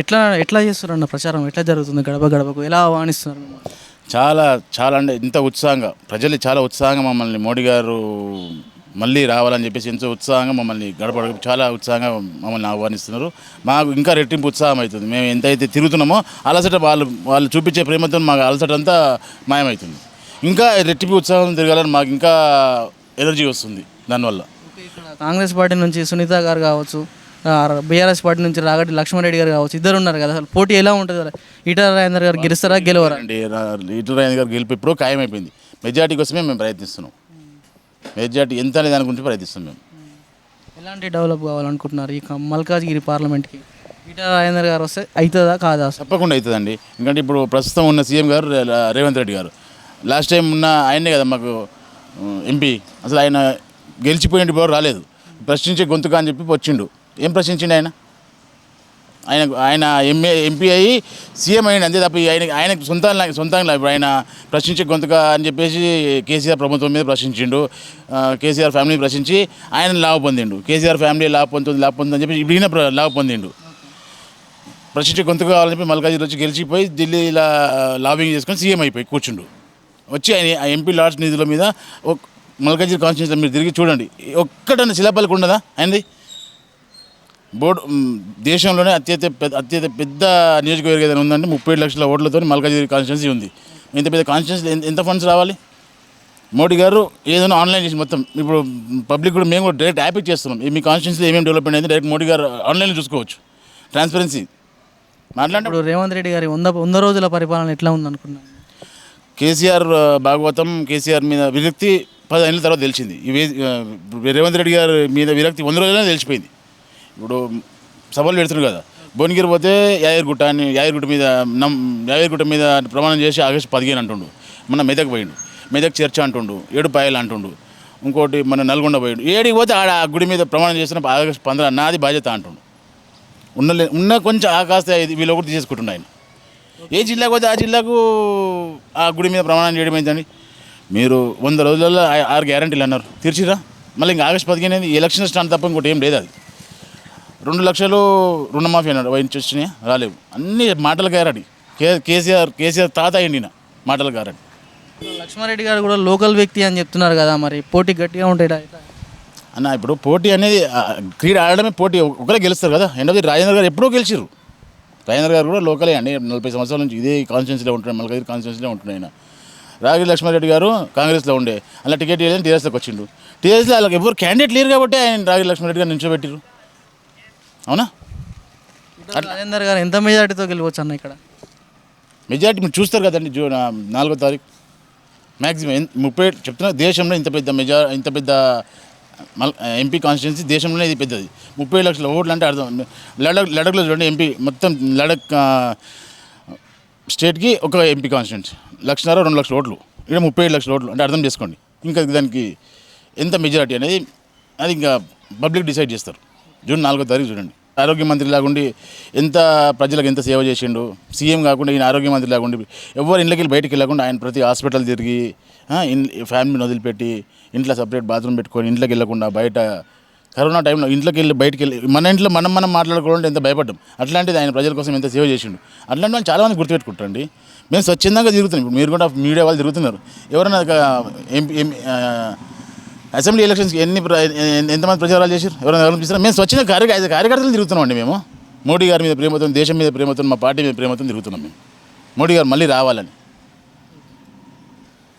ఎట్లా ఎట్లా చేస్తున్నారు అన్న ప్రచారం? ఎట్లా జరుగుతుంది గడప గడపకు? ఎలా ఆహ్వానిస్తున్నారు మిమ్మల్ని? చాలా చాలా అంటే ఇంత ఉత్సాహంగా ప్రజలు చాలా ఉత్సాహంగా మమ్మల్ని మోడీ గారు మళ్ళీ రావాలని చెప్పేసి ఎంతో ఉత్సాహంగా మమ్మల్ని గడప గడప చాలా ఉత్సాహంగా మమ్మల్ని ఆహ్వానిస్తున్నారు. మాకు ఇంకా రెట్టింపు ఉత్సాహం అవుతుంది. మేము ఎంతైతే తిరుగుతున్నామో అలసట వాళ్ళు వాళ్ళు చూపించే ప్రేమతో మాకు అలసట అంతా మాయమవుతుంది. ఇంకా రెట్టింపు ఉత్సాహం తిరగాలని మాకు ఇంకా ఎనర్జీ వస్తుంది. దానివల్ల. ఇక్కడ కాంగ్రెస్ పార్టీ నుంచి సునీత గారు కావచ్చు బీఆర్ఎస్ పార్టీ నుంచి రాగటి లక్ష్మారెడ్డి గారు కావచ్చు ఇద్దరు ఉన్నారు కదా అసలు పోటీ ఎలా ఉంటుంది ఈటల రాజేందర్ గారు గెలుస్తారా గెలవరా? అండి లీటర్ రాయన్ గారు గెలిపి ఇప్పుడు ఖాయమైపోయింది. మెజార్టీ కోసమే మేము ప్రయత్నిస్తున్నాం. మెజార్టీ ఎంత అనే దాని గురించి ప్రయత్నిస్తున్నాం మేము. ఎలాంటి డెవలప్ కావాలనుకుంటున్నారు ఈ మల్కాజ్గిరి పార్లమెంట్కి? ఈటల రాజేందర్ గారు వస్తే అవుతుందా కాదా తప్పకుండా అవుతుందండి. ఎందుకంటే ఇప్పుడు ప్రస్తుతం ఉన్న సీఎం గారు రేవంత్ రెడ్డి గారు. లాస్ట్ టైం ఉన్న ఆయనే కదా మాకు ఎంపీ. అసలు ఆయన గెలిచిపోయిన రాలేదు. ప్రశ్నించే గొంతుగా అని చెప్పి వచ్చిండు. ఏం ప్రశ్నించిండు ఆయన? ఆయన ఆయన ఎంఏ ఎంపీ అయ్యి సీఎం అయ్యింది అంతే తప్ప ఆయన ఆయనకు సొంతంగా సొంతంగా ఇప్పుడు ఆయన ప్రశ్నించే గొంతుక అని చెప్పేసి కేసీఆర్ ప్రభుత్వం మీద ప్రశ్నించిండు. కేసీఆర్ ఫ్యామిలీని ప్రశ్నించి ఆయన లాభ పొందిండు. కేసీఆర్ ఫ్యామిలీ లాభ పొందుతుంది లాభ పొందుతుంది అని చెప్పి ఇప్పుడు ఈయన లాభ పొందిండు. ప్రశ్నించే గొంతు కావాలని చెప్పి మల్కాజ్గిరి వచ్చి గెలిచిపోయి ఢిల్లీలో లాబింగ్ చేసుకొని సీఎం అయిపోయి కూర్చుండు. వచ్చి ఆయన ఆ ఎంపీ లాడ్స్ నిధుల మీద ఒక మల్కాజ్గిరి కాన్స్టిట్యూన్సీ మీరు తిరిగి చూడండి. ఒక్కటన్నా శిలాపల్లికి ఉండదా? ఆయనది? బోర్డు దేశంలోనే అత్యంత పెద్ద అత్యంత పెద్ద నియోజకవర్గం ఏదైనా ఉందంటే ముప్పై ఏడు లక్షల ఓట్లతో మల్కాజ్గిరి కాన్స్టిట్యున్సీ ఉంది. ఇంత పెద్ద కాన్స్టిట్యున్సీ ఎంత ఫండ్స్ రావాలి? మోడీ గారు ఏదైనా ఆన్లైన్ చేసి మొత్తం ఇప్పుడు పబ్లిక్ కూడా మేము కూడా డైరెక్ట్ యాప్ చేస్తున్నాం. ఈ మీ కాన్స్టిట్యున్సీలో ఏమేమి డెవలప్మెంట్ అయింది డైరెక్ట్ మోడీ గారు ఆన్లైన్లో చూసుకోవచ్చు. ట్రాన్స్పరెన్సీ మాట్లాడే ఇప్పుడు రేవంత్ రెడ్డి గారి వంద వంద రోజుల పరిపాలన ఎట్లా ఉందనుకున్నాను కేసీఆర్ భాగవతం కేసీఆర్ మీద విరక్తి పదిహేనుల తర్వాత తెలిసింది. రేవంత్ రెడ్డి గారి మీద విరక్తి వంద రోజులనే తెలిసిపోయింది. ఇప్పుడు సభలు పెడుతున్నారు కదా. భువనగిరి పోతే యాయర్గుట్ట అని యాయర్గుట్ట మీద నమ్ యాయర్గుట్ట మీద ప్రమాణం చేసి ఆగస్టు పదిహేను అంటుండు. మన మెదక్ పోయిండు. మెదక్ చర్చ అంటుండు ఏడు పాయలు అంటుండు. ఇంకోటి మన నల్గొండ పోయిండు. ఏడికి పోతే ఆడ ఆ గుడి మీద ప్రమాణం చేసిన ఆగస్టు పంద్ర నాది బాధ్యత అంటుండు. ఉన్న ఉన్న కొంచెం ఆ వీళ్ళు ఒకటి తీసేసుకుంటుండు ఆయన. ఏ జిల్లాకు పోతే ఆ జిల్లాకు ఆ గుడి మీద ప్రమాణం చేయడం ఏంటండి మీరు వంద రోజులలో ఆ- ఆరు గ్యారంటీలు అన్నారు. తీర్చిరా? మళ్ళీ ఇంకా ఆగస్టు పదిహేను ఎలక్షన్ స్టాండ్ తప్ప ఇంకోటి ఏం లేదు అది. రెండు లక్షలు రుణమాఫీ అన్నాడు. వైన్స్ వచ్చినాయి? రాలేవు. అన్ని మాటల గారడి. కే కేసీఆర్ కేసీఆర్ తాత అయ్యిండిన మాటల గారడి. లక్ష్మారెడ్డి గారు కూడా లోకల్ వ్యక్తి అని చెప్తున్నారు కదా మరి. పోటీ గట్టిగా ఉంటాయి అన్న ఇప్పుడు పోటీ అనేది క్రీడ ఆడడమే పోటీ. ఒకరే గెలుస్తారు కదా. ఎండ్ రాజేంద్ర గారు ఎప్పుడో గెలిచిర్రు. రాజేంద్ర గారు కూడా లోకలే అండి. నలభై సంవత్సరాల నుంచి ఇదే కాన్స్టిట్యున్సీలో ఉంటున్నాయి మల్కాజ్గిరి కాన్స్టిట్యున్సీలో ఉంటున్నాయి ఆయన రాగి లక్ష్మారెడ్డి గారు కాంగ్రెస్లో ఉండే. అలా టికెట్ ఇవ్వని టీఆర్ఎస్లోకి వచ్చిండు. టీఆర్ఎస్లో వాళ్ళకి ఎవరు క్యాండిడేట్ లేరు కాబట్టి ఆయన రాగి లక్ష్మారెడ్డి గారు నిల్చోబెట్టిరు అవునా? రాజేందర్ గారు ఎంత మెజార్టీతో గెలవచ్చు అన్న ఇక్కడ? మెజారిటీ మీరు చూస్తారు కదండి జూ నాలుగో తారీఖు. మ్యాక్సిమం ముప్పై చెప్తున్నా దేశంలో ఇంత పెద్ద మెజా ఇంత పెద్ద ఎంపీ కాన్స్టిట్యున్సీ దేశంలోనే ఇది పెద్దది. ముప్పై లక్షల ఓట్లు అంటే అర్థం. లడక్ లడఖ్లో చూడండి ఎంపీ మొత్తం లడక్ స్టేట్కి ఒక ఎంపీ కాన్స్టిట్యున్సీ లక్షన్నర రెండు లక్షల ఓట్లు. ఇక్కడ ముప్పై ఏడు లక్షల ఓట్లు అంటే అర్థం చేసుకోండి. ఇంకా దానికి ఎంత మెజారిటీ అనేది అది ఇంకా పబ్లిక్ డిసైడ్ చేస్తారు. జూన్ నాలుగో తారీఖు చూడండి. ఆరోగ్య మంత్రి లాగుండి ఎంత ప్రజలకు ఎంత సేవ చేసిండు సీఎం కాకుండా ఈయన ఆరోగ్య మంత్రి లాగుండి ఎవరు ఇళ్ళకి వెళ్ళి బయటికి వెళ్ళకుండా ఆయన ప్రతి హాస్పిటల్ తిరిగి ఫ్యామిలీని వదిలిపెట్టి ఇంట్లో సపరేట్ బాత్రూమ్ పెట్టుకొని ఇంట్లోకి వెళ్ళకుండా బయట కరోనా టైంలో ఇంట్లోకి వెళ్ళి బయటికి వెళ్ళి మన ఇంట్లో మనం మనం మాట్లాడుకోవాలంటే ఎంత భయపడ్డాం. అట్లాంటిది ఆయన ప్రజల కోసం ఎంత సేవ చేసిండు. అట్లాంటి వాళ్ళు చాలామంది గుర్తుపెట్టుకుంటారండి. మేము స్వచ్ఛందంగా తిరుగుతున్నాం. ఇప్పుడు మీరు కూడా మీడియా వాళ్ళు తిరుగుతున్నారు. ఎవరైనా ఎంపీ అసెంబ్లీ ఎలక్షన్స్కి ఎన్ని ప్ర- ఎంతమంది ప్రచారాలు చేశారు? ఎవరైనా కనిపిస్తారు మేము స్వచ్ఛంగా కార్య కార్యకర్తలు తిరుగుతున్నాం అండి మేము. మోడీ గారి మీద ప్రేమతో దేశం మీద ప్రేమతో మా పార్టీ మీద ప్రేమతో తిరుగుతున్నాం మేము. మోడీ గారు మళ్ళీ రావాలని.